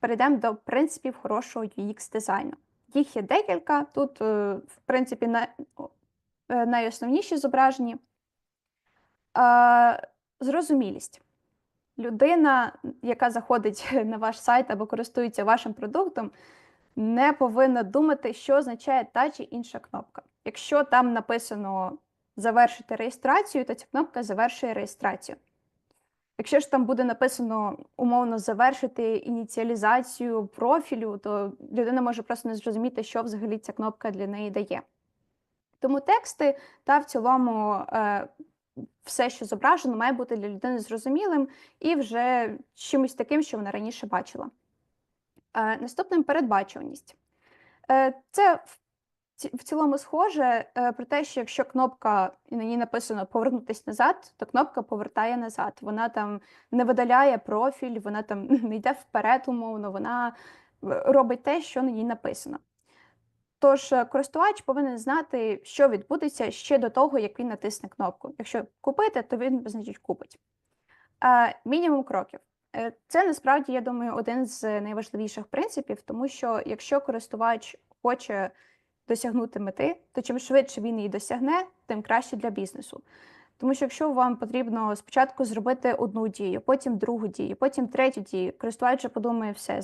перейдемо до принципів хорошого UX дизайну. Їх є декілька. Тут, е, в принципі, е, найосновніші зображені. Е, Зрозумілість. Людина, яка заходить на ваш сайт або користується вашим продуктом, не повинна думати, що означає та чи інша кнопка. Якщо там написано завершити реєстрацію, то ця кнопка завершує реєстрацію. Якщо ж там буде написано умовно завершити ініціалізацію профілю, то людина може просто не зрозуміти, що взагалі ця кнопка для неї дає. Тому тексти та в цілому е, все, що зображено, має бути для людини зрозумілим і вже чимось таким, що вона раніше бачила. Е, Наступним передбачуваність. Е, Це в в цілому схоже е, про те, що якщо кнопка і на ній написано повернутись назад, то кнопка повертає назад. Вона там не видаляє профіль, вона там не йде вперед, умовно, вона е, робить те, що на ній написано. Тож е, користувач повинен знати, що відбудеться ще до того, як він натисне кнопку. Якщо купити, то він значить купить. Мінімум кроків. Це насправді, я думаю, один з найважливіших принципів, тому що якщо користувач хоче досягнути мети, то чим швидше він її досягне, тим краще для бізнесу. Тому що якщо вам потрібно спочатку зробити одну дію, потім другу дію, потім третю дію, користувач подумає, все,